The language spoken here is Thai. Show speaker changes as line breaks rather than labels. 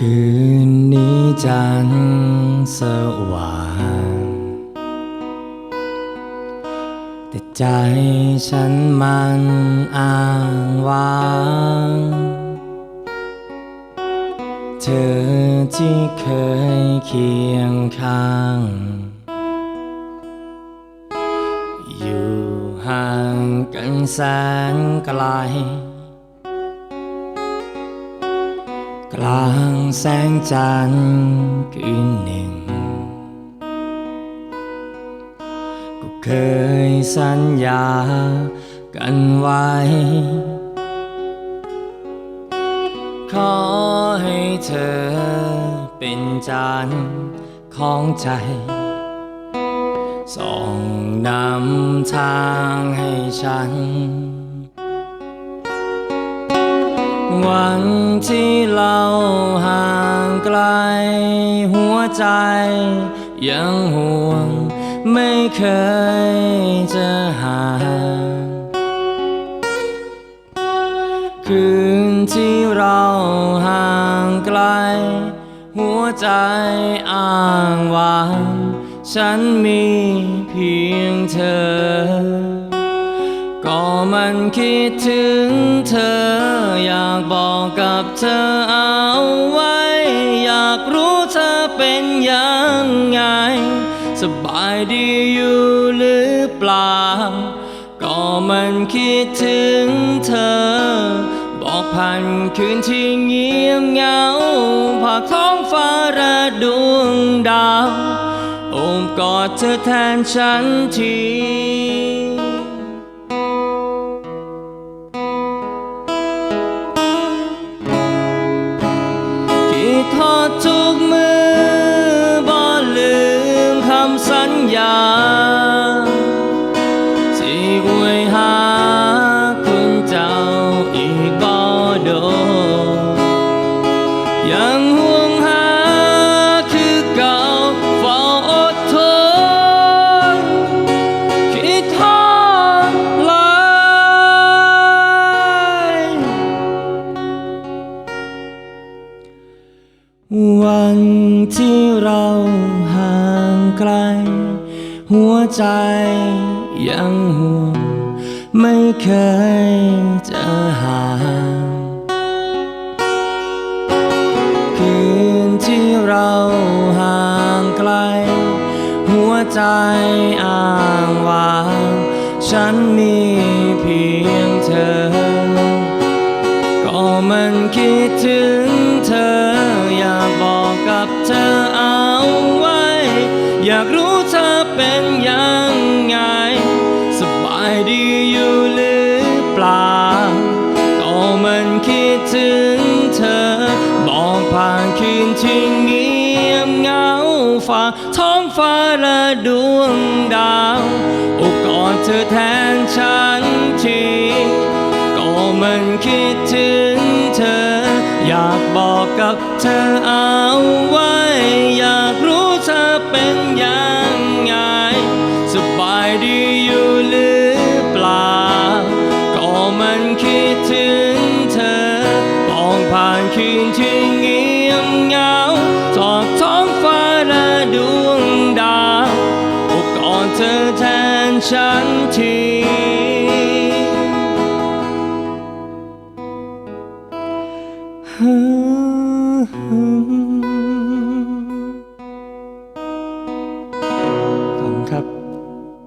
คืนนี้จันทร์สว่าง แต่ใจฉันมันอ้างว้าง เธอที่เคยเคียงข้าง อยู่ห่างกันแสนไกล กลางแสงจันทร์คืนหนึ่ง ก็เคยสัญญากันไว้ ขอให้เธอเป็นจันทร์ของใจส่องนำทางให้ฉัน วันที่เราห่างไกล หัวใจยังห่วง ไม่เคยจะห่างคืนที่เราห่างไกล หัวใจอ้างว้างฉันมีเพียงเธอ ก็มันคิดถึงเธอ อยากบอกกับเธอเอาไว้ อยากรู้เธอเป็นยังไง สบายดีอยู่หรือเปล่า ก็มันคิดถึงเธอ บอกผ่านคืนที่เงียบเหงาภาคท้องฟ้าและดวงดาว โอบกอดเธอแทนฉันที คิดท หัวใจยังห่วง ไม่เคยจะห่างคืนที่เราห่างไกล หัวใจอ้างว้างฉันมีเพียงเธอ ก็มันคิดถึง ฟ้าและดวงดาวโอบกอดเธอแทนฉันทีก็มันคิดถึงเธอ อยากบอกกับเธอเอาไว้ อยากรู้เธอเป็นยังไง สบายดีอยู่หรือเปล่า ก็มันคิดถึงเธอมองผ่านคืนที่ ฉันทีฮึ